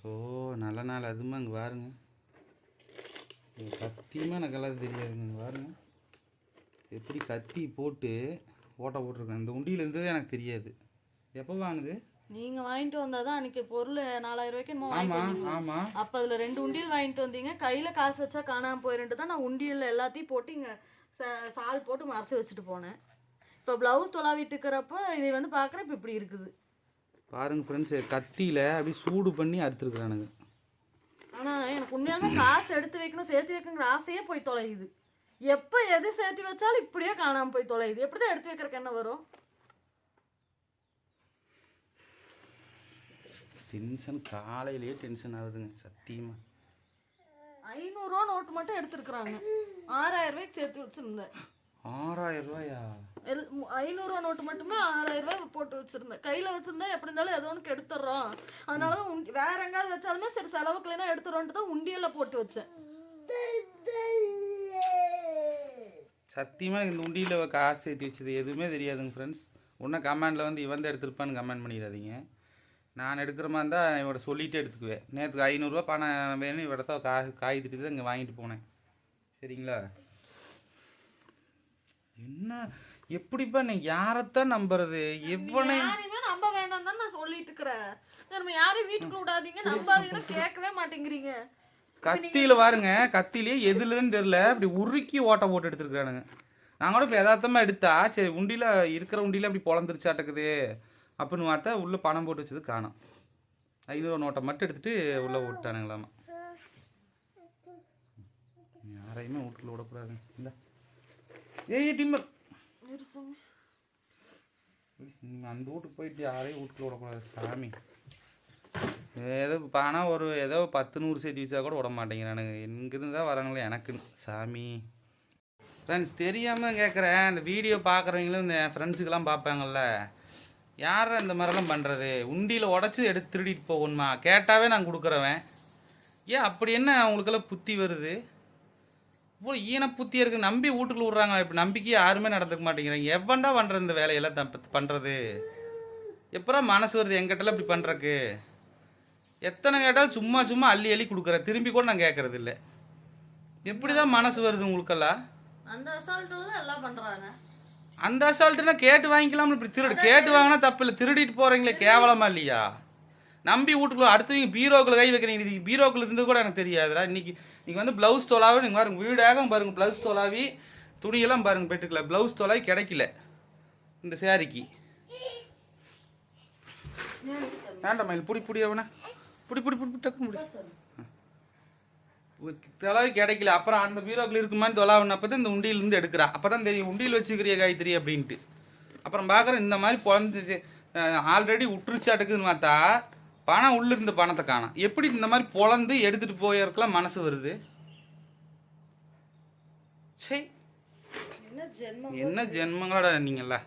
So நல்ல நாள். அதுமா இங்கே பாருங்க சத்தியமாக எனக்கு எல்லாம் தெரியாதுங்க. இங்க பாருங்க எப்படி கத்தி போட்டு ஓட்டை போட்டிருக்கேன். இந்த உண்டியில் இருந்ததே எனக்கு தெரியாது. எப்போ வாங்குது? நீங்க வாங்கிட்டு வந்தாதான் அன்னைக்கு பொருள் நாலாயிரம் ரூபாய்க்கு என்னமோ வாங்கிட்டு. ஆமாம் அப்ப அதுல ரெண்டு உண்டியல் வாங்கிட்டு வந்தீங்க. கையில காசு வச்சா காணாம போயிருன்ட்டு தான் நான் உண்டியல்ல எல்லாத்தையும் போட்டு இங்க சால் போட்டு மறைச்சு வச்சுட்டு போனேன். இப்போ பிளவுஸ் தொலாவிட்டு இருக்கிறப்ப இது வந்து பார்க்குறேன் இப்போ இப்படி இருக்குது. பாருங்க ஃப்ரெண்ட்ஸ் கத்தியில் அப்படியே சூடு பண்ணி அறுத்துருக்குறானுங்க. ஆனா எனக்கு உண்மையாலுமே காசு எடுத்து வைக்கணும் சேர்த்து வைக்கணுங்கிற ஆசையே போய் தொலையுது. எப்போ எது சேர்த்து வச்சாலும் இப்படியே காணாம போய் தொலையுது. எப்படி தான் எடுத்து வைக்கிறதுக்கு என்ன வரும்? டென்ஷன் காலையிலேயே டென்ஷன் ஆகுதுங்க சத்தியமாக ஐநூறுரூவா நோட்டு மட்டும் எடுத்துருக்குறாங்க. ஆறாயிரம் ரூபாய்க்கு சேர்த்து வச்சிருந்தேன். ஆறாயிரம் ரூபாயா? ஐநூறுரூவா நோட்டு மட்டுமே ஆறாயிரம் ரூபாய் போட்டு வச்சிருந்தேன். கையில் வச்சிருந்தா எப்படி இருந்தாலும் ஏதோ ஒன்று எடுத்துடுறோம் அதனால தான் உண்டி வேற எங்காவது வச்சாலுமே சரி செலவுக்கு இல்லைன்னா எடுத்துருவோன்ட்டு தான் உண்டியல்ல போட்டு வச்சேன். சத்தியமாக எனக்கு இந்த உண்டியில் காசு சேர்த்து வச்சது எதுவுமே தெரியாதுங்க ஃப்ரெண்ட்ஸ் ஒன்றும் கமெண்டில் வந்து இவன் தான் எடுத்திருப்பான்னு கமெண்ட் பண்ணிடாதீங்க. நான் எடுக்கிற மாதிரி இருந்தால் இவட சொல்லிகிட்டே எடுத்துக்குவேன். நேற்றுக்கு ஐநூறுரூவா பணம் வேணும் இவடத்த காய் திட்டு தான் இங்கே வாங்கிட்டு போனேன். சரிங்களா? என்ன? எப்படிப்பா நீ யாரைத்தான் நம்புறது? எவனை யாரையுமே நம்ப வேண்டாம் தான் நான் சொல்லிட்டு இருக்கிறேன். நம்ம யாரையும் வீட்டுக்குள்ள விடாதீங்க. நம்பாதீங்கன்னு கேட்கவே மாட்டேங்கிறீங்க. கத்தியில் பாருங்க கத்திலேயே எதுலன்னு தெரில அப்படி உருக்கி ஓட்டை போட்டு எடுத்துருக்கானுங்க நான் கூட இப்போ யதார்த்தமாக எடுத்தா சரி உண்டியில் இருக்கிற உண்டியில் அப்படி பொழந்துருச்சாட்டக்குது அப்படின்னு பார்த்தா உள்ளே பணம் போட்டு வச்சது காணோம். ஐநூறு நோட்டை மட்டும் எடுத்துட்டு உள்ளே விட்டானுங்களாமா. யாரையுமே வீட்டுக்குள்ள விடக்கூடாதுங்க. இந்த. ஏய் டிம்மர். நீங்கள் அந்த வீட்டுக்கு போயிட்டு யாரையும் வீட்டுக்குள்ள விடக்கூடாது சாமி. ஏதோ பணம் ஒரு ஏதோ பத்து நூறு சேர்த்து வச்சா கூட விட மாட்டேங்கிறானுங்க எங்கிருந்து தான் வராங்களே எனக்குன்னு. சாமி. ஃப்ரெண்ட்ஸ் தெரியாமல் கேட்குறேன் இந்த வீடியோ பார்க்குறவங்களும் இந்த ஃப்ரெண்ட்ஸுக்கெல்லாம் பார்ப்பாங்கல்ல யார் இந்த மாதிரிலாம் பண்ணுறது உண்டியில் உடச்சி எடுத்து திருடிட்டு போகணுமா? கேட்டாவே நான் கொடுக்குறவன். ஏன் அப்படி என்ன? அவங்களுக்கெல்லாம் புத்தி வருது. இவ்வளோ ஈன புத்தியாக இருக்குது நம்பி வீட்டுக்குள்ள விட்றாங்க. இப்போ நம்பிக்கை யாருமே நடந்துக்க மாட்டேங்கிறாங்க. எவன்டா பண்ணுற இந்த வேலையெல்லாம் தப்பு பண்ணுறது எப்பறம் மனசு வருது எங்கிட்டலாம் இப்படி பண்ணுறக்கு எத்தனை கேட்டாலும் சும்மா சும்மா அள்ளி அள்ளி கொடுக்குறேன். திரும்பி கூட நான் கேட்கறது இல்லை எப்படி தான் மனசு வருது உங்களுக்கெல்லாம்? அந்த அசால்ட்டில் தான் எல்லாம் பண்றாங்க. அந்த அசால்ட்டுனா கேட்டு வாங்கிக்கலாம்னு இப்படி திருடு. கேட்டு வாங்கினா தப்பு இல்லை. திருடிட்டு போகிறீங்களே கேவலமா இல்லையா? நம்பி வீட்டுக்குள்ள அடுத்தவங்க பீரோக்குள்ள கை வைக்கிறீங்க. இது பீரோக்குள்ள இருந்து கூட எனக்கு தெரியாதுடா. இன்னைக்கு நீங்கள் வந்து ப்ளவுஸ் தோலாவே நீங்கள் பாருங்கள் வீடாக பாருங்க ப்ளவுஸ் தொலாவி துணியெல்லாம் பாருங்க பெட்டுக்கல ப்ளவுஸ் தொலாவி கிடைக்கல. இந்த சேரீக்கு வேண்டாம் மயில். புடி புடி அவனை. புடி புடி புடி புடி, டக்குன்னு தொலைவு கிடைக்கல. அப்புறம் அந்த பீரோக்கில் இருக்குமான்னு தொலாவினப்போ தான் இந்த உண்டியிலேருந்து எடுக்கிறா. அப்போ தான் தெரியும் உண்டியில் வச்சுக்கிறிய காய்கறி அப்படின்ட்டு. அப்புறம் பார்க்குறேன் இந்த மாதிரி பிறந்துச்சு ஆல்ரெடி விட்டுருச்சாட்டுக்குன்னு பார்த்தா பணம் உள்ள இருந்த பணத்தை காணோம். எப்படி இந்த மாதிரி பொழந்து எடுத்துகிட்டு போயிருக்கலாம் மனசு வருது? சே என்ன ஜென்மங்களோட நீங்களா